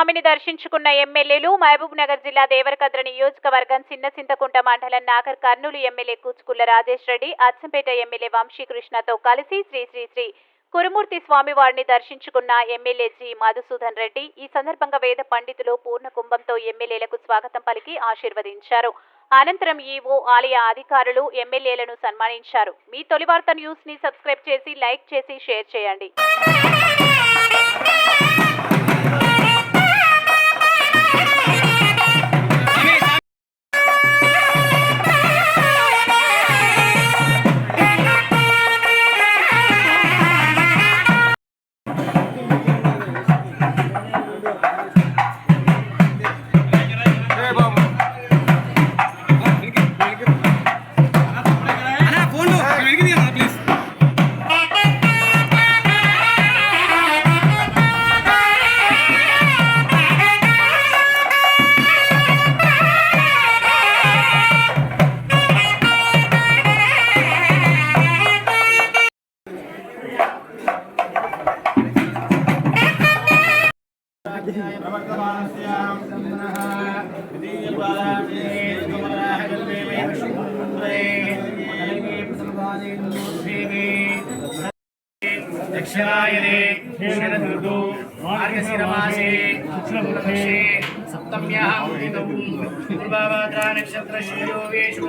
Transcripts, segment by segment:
స్వామిని దర్శించుకున్న ఎమ్మెల్యేలు మహబూబ్ నగర్ జిల్లా దేవరకద్ర నియోజకవర్గం చిన్న చింతకుంట మండలం నాగర్ కర్నూలు ఎమ్మెల్యే కూచుకుల్ల రాజేష్ రెడ్డి అచ్చంపేట ఎమ్మెల్యే వంశీకృష్ణతో కలిసి శ్రీ శ్రీ శ్రీ కురుమూర్తి స్వామి వారిని దర్శించుకున్న ఎమ్మెల్యే జి మధుసూదన్ రెడ్డి ఈ సందర్భంగా వేద పండితులు పూర్ణ కుంభంతో ఎమ్మెల్యేలకు స్వాగతం పలికి ఆశీర్వదించారు. అనంతరం ఈవో ఆలయ అధికారులు ఎమ్మెల్యేలను సన్మానించారు. మీ తొలి వార్త న్యూస్ని సబ్స్క్రైబ్ చేసి లైక్ చేసి షేర్ చేయండి. శరదృతు మార్గశిరమాసే కృష్ణపక్షే సప్తమ్యాः ఉదితం పూర్వభద్రా నక్షత్ర శ్రీయోగేషు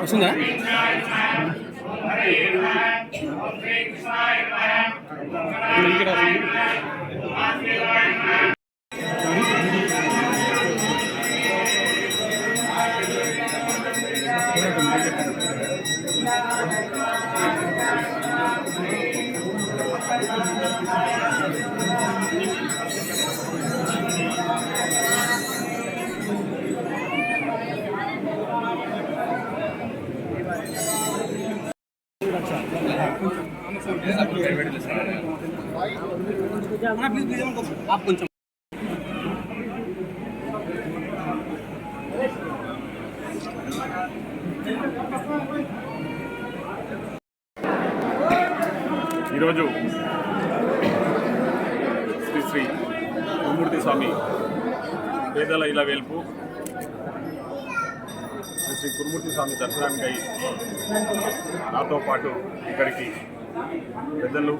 వస్తుందా? ఇక్కడ కొంచెం ఈరోజు శ్రీ శ్రీ గుమ్మూర్తి స్వామి పేదల ఇలా వెలుపు. శ్రీ శ్రీ గురుమూర్తి స్వామి దర్శనానికై నాతో పాటు ఇక్కడికి పెద్దలు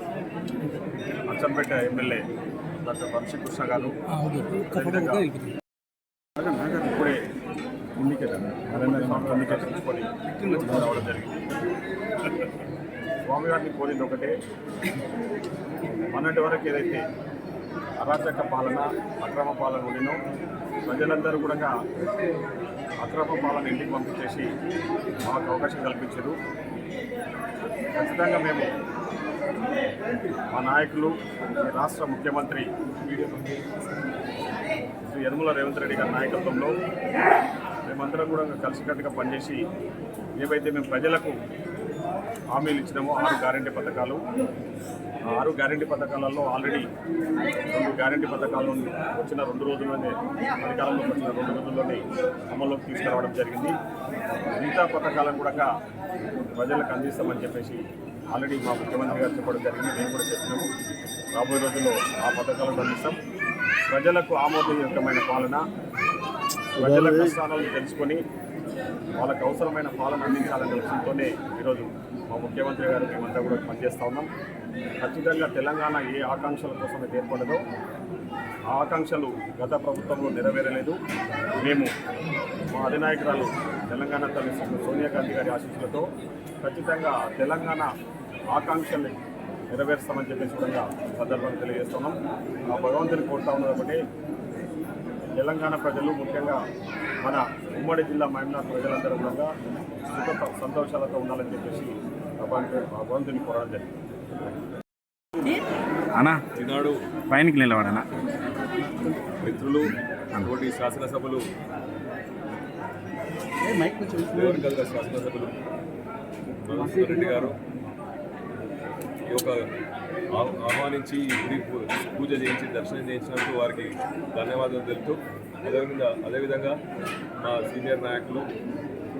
అచ్చంపేట ఎమ్మెల్యే డాక్టర్ వంశీకృష్ణ గారు. ఇప్పుడే ఇండికేట్ నరేంద్ర స్వామి తీసుకొని రావడం జరిగింది. స్వామివారిని కోరింది ఒకటే. మొన్నటి వరకు ఏదైతే అరాచక పాలన అక్రమ పాలన ఉండినో ప్రజలందరూ కూడా అక్రమ పాలన ఇంటికి పంపించేసి మాకు అవకాశం కల్పించారు. ఖచ్చితంగా మేము మా నాయకులు రాష్ట్ర ముఖ్యమంత్రి శ్రీ యనుమల రేవంత్ రెడ్డి గారి నాయకత్వంలో మేమందరం కూడా కలిసికట్టుగా పనిచేసి ఏవైతే మేము ప్రజలకు హామీలు ఇచ్చినామో ఆరు గ్యారంటీ పథకాలు ఆరు గ్యారంటీ పథకాలలో ఆల్రెడీ రెండు గ్యారంటీ పథకాలు వచ్చిన రెండు రోజుల్లోనే అధికారంలోకి వచ్చిన రెండు రోజుల్లోనే అమల్లోకి తీసుకురావడం జరిగింది. మిగతా పథకాలను కూడా ప్రజలకు అందిస్తామని చెప్పేసి ఆల్రెడీ మా ముఖ్యమంత్రి గారు చెప్పడం జరిగింది. మేము కూడా చెప్పినాము. రాబోయే రోజుల్లో ఆ పథకాలను అందిస్తాం. ప్రజలకు ఆమోదయోగ్యమైన పాలన ప్రజల కష్టాలను తెలుసుకొని వాళ్ళకు అవసరమైన పాలన అందించాలనే లక్ష్యంతోనే ఈరోజు మా ముఖ్యమంత్రి గారు మేమంతా కూడా పనిచేస్తూ ఉన్నాం. ఖచ్చితంగా తెలంగాణ ఏ ఆకాంక్షల కోసం అయితే ఏర్పడదో ఆ ఆకాంక్షలు గత ప్రభుత్వంలో నెరవేరలేదు. మేము మా అధినాయకురాలు తెలంగాణ తల్లి సోనియా గాంధీ గారి ఆశీస్సులతో ఖచ్చితంగా తెలంగాణ ఆకాంక్షల్ని నెరవేరుస్తామని చెప్పేసి కూడా సందర్భం సందర్భంగా తెలియజేస్తున్నాం. ఆ భగవంతుని కోరుతా ఉన్నది ఒకటి తెలంగాణ ప్రజలు ముఖ్యంగా మన ఉమ్మడి జిల్లా మహమ్నాథ్ ప్రజలందరూ కూడా సుఖ సంతోషాలతో ఉండాలని చెప్పేసి భగవంతుని భగవంతుని కోరడం జరిగింది ఈనాడు పైనకి నిలబడనా? మిత్రులు తోటి శాసనసభలు శాసనసభలు రెడ్డి గారు ఈ యొక్క ఆహ్వానించి ఈ గుడి పూజ చేయించి దర్శనం చేయించినందుకు వారికి ధన్యవాదాలు తెలుపుతూ అదేవిధంగా అదేవిధంగా మా సీనియర్ నాయకులు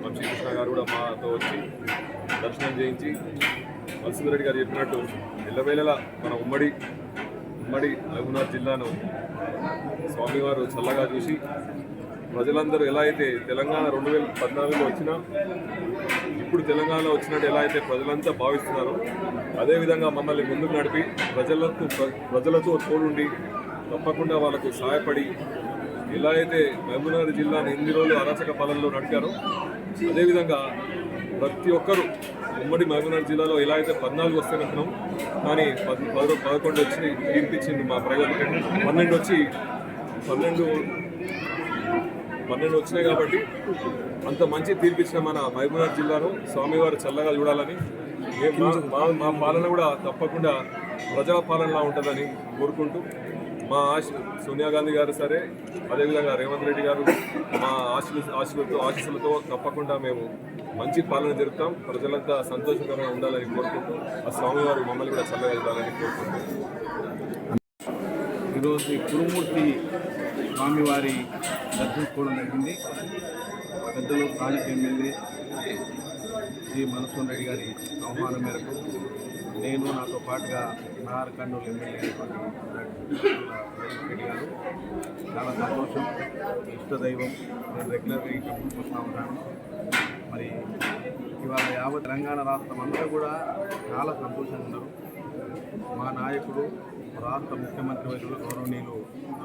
వంశీకృష్ణ గారు కూడా మాతో వచ్చి దర్శనం చేయించి మధుసూదన్ గారు చెప్పినట్టు ఎల్లవేళలా మన ఉమ్మడి ఉమ్మడి మహబూబ్నగర్ జిల్లాను స్వామివారు చల్లగా చూసి ప్రజలందరూ ఎలా అయితే తెలంగాణ రెండు వేల పద్నాలుగులో వచ్చినా ఇప్పుడు తెలంగాణలో వచ్చినట్టు ఎలా అయితే ప్రజలంతా భావిస్తున్నారో అదేవిధంగా మమ్మల్ని ముందుకు నడిపి ప్రజలకు ప్రజలతో తోడుండి తప్పకుండా వాళ్ళకు సహాయపడి ఎలా అయితే మహబూబ్నగర్ జిల్లాను ఎన్ని రోజులు అరాచక పాలనలో నడిపారో అదేవిధంగా ప్రతి ఒక్కరూ ఉమ్మడి మహబూబ్నగర్ జిల్లాలో ఎలా అయితే పద్నాలుగు వస్తాయనుకున్నాం కానీ పది పదో పదకొండు వచ్చి తీర్పిచ్చింది మా ప్రజలు. పన్నెండు వచ్చి పన్నెండు పన్నెండు వచ్చినాయి కాబట్టి అంత మంచి తీర్పిచ్చిన మన మహబూబ్నగర్ జిల్లాను స్వామివారు చల్లగా చూడాలని మా- మా పాలన కూడా తప్పకుండా ప్రజా పాలనలా ఉంటుందని కోరుకుంటూ మా ఆశ సోనియా గాంధీ గారు సరే అదేవిధంగా రేవంత్ రెడ్డి గారు మా ఆశలు ఆశలతో ఆశీస్సులతో తప్పకుండా మేము మంచి పాలన జరుపుతాం. ప్రజలంతా సంతోషకరంగా ఉండాలని కోరుకుంటూ ఆ స్వామివారు మమ్మల్ని కూడా చల్లగా చూడాలని కోరుకుంటూ ఈరోజు ఈ కురుమూర్తి స్వామివారి దర్శించుకోవడం జరిగింది. పెద్దలు స్థానిక ఎమ్మెల్యే శ్రీ మనసోన్ రెడ్డి గారి ఆహ్వానం మేరకు నేను నాతో పాటుగా నార్ కర్నూలు ఎమ్మెల్యే రెడ్డి గారు. చాలా సంతోషం. ఇష్టదైవం. నేను రెగ్యులర్గా ఈ వస్తూ ఉంటాను మరి ఇవాళ యావత్ తెలంగాణ రాష్ట్రం అంతా కూడా చాలా సంతోషంగా ఉన్నారు. మా నాయకుడు రాష్ట్ర ముఖ్యమంత్రి వైద్యులు గౌరవనీయులు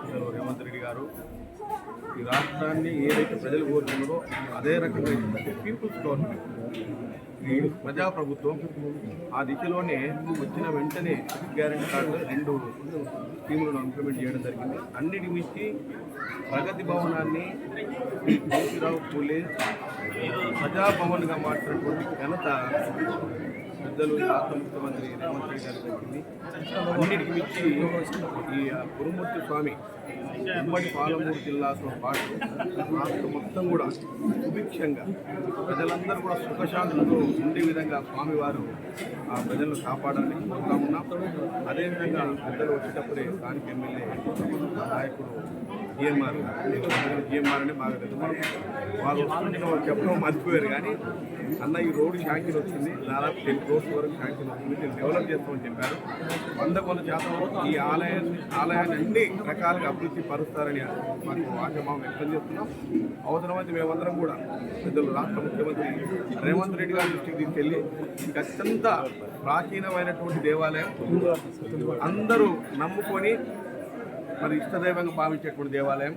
శ్రీ రేవంత్ రెడ్డి గారు ఈ రాష్ట్రాన్ని ఏదైతే ప్రజలు కోరుకున్నారో అదే రకంగా ఇస్తుంది పీపుల్స్ గవర్నమెంట్. ఈ ప్రజాప్రభుత్వం ఆ దిశలోనే వచ్చిన వెంటనే గ్యారెంటీ కార్డు రెండు స్కీములను ఇంప్లిమెంట్ చేయడం జరిగింది. అన్నిటి మించి ప్రగతి భవనాన్ని జ్యోతిరావు పూలే ప్రజాభవన్గా మార్చినటువంటి ఘనత పెద్దలు రాష్ట్ర ముఖ్యమంత్రి రేవంత్ రెడ్డి గారు జరిగింది అన్నిటికి మించి ఈ గురుమూర్తి స్వామి ఉమ్మడి పాలమూరు జిల్లాతో పాటు రాష్ట్రం మొత్తం కూడా సుభిక్షంగా ప్రజలందరూ కూడా సుఖశాంతులతో ఉండే విధంగా స్వామివారు ఆ ప్రజలను కాపాడాలని కోరుతా ఉన్నాం. అదేవిధంగా పెద్దలు వచ్చేటప్పుడే స్థానిక ఎమ్మెల్యే నాయకుడు జిఎంఆర్ జిఎంఆర్ అంటే బాగా తెలుసు వాళ్ళు వస్తుంటే వాళ్ళు చెప్పడం మర్చిపోయారు. కానీ అన్న ఈ రోడ్డు శాంక్షన్ వచ్చింది. దాదాపు టెన్ క్రోర్స్ వరకు శాంక్షన్ వచ్చింది. దీన్ని డెవలప్ చేస్తామని చెప్పారు. వంద కొంత శాతం ఈ ఆలయాన్ని ఆలయాన్ని అన్ని రకాలుగా అభివృద్ధి పరుస్తారని మాకు ఆశమాం వ్యక్తం చేస్తున్నాం. అవసరమైతే మేమందరం కూడా పెద్దలు రాష్ట్ర ముఖ్యమంత్రి రేవంత్ రెడ్డి గారి దృష్టికి తీసుకెళ్ళి ఇది అత్యంత ప్రాచీనమైనటువంటి దేవాలయం అందరూ నమ్ముకొని మరి ఇష్టదైవంగా భావించేటువంటి దేవాలయం.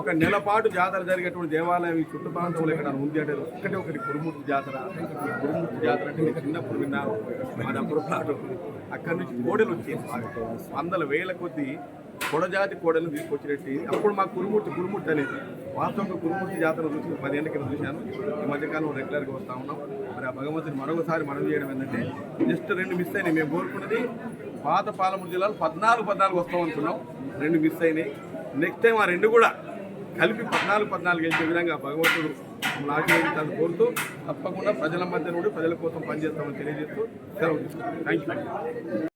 ఒక నెల పాటు జాతర జరిగేటువంటి దేవాలయం ఈ చుట్టు ప్రాంతంలో ఇక్కడ ఉంది అంటే ఒకటి ఒకటి కురుమూర్తి జాతర. ఈ కురుమూర్తి జాతర అంటే నేను చిన్నప్పుడు విన్నాను. మన పురపాటు అక్కడి నుంచి కోడలు వచ్చేసి వందల వేల కొద్దీ కొడజాతి కోడలు తీసుకొచ్చినట్టు అప్పుడు మా కురుమూర్తి కురుమూర్తి అనేది వాస్తవంగా కురుమూర్తి జాతర చూసి పదేళ్ళ కింద చూశాను. ఈ మధ్యకాలం రెగ్యులర్గా వస్తూ ఉన్నాం. మరి ఆ భగవంతుని మరొకసారి మనం చేయడం ఏంటంటే జస్ట్ రెండు మిస్ అయినాయి. మేము కోరుకున్నది పాత పాలమూరు జిల్లాలో పద్నాలుగు పద్నాలుగు వస్తాం అనుకున్నాం. రెండు మిస్ అయినాయి. నెక్స్ట్ టైం ఆ రెండు కూడా కలిపి పద్నాలుగు పద్నాలుగు వెళ్ళే విధంగా భగవంతుడు మమ్మల్ని ఆశీర్వదించాలని కోరుతూ తప్పకుండా ప్రజల మధ్య నుండి ప్రజల కోసం పనిచేస్తామని తెలియజేస్తూ సెలవు తీసుకుంటాం థ్యాంక్ యూ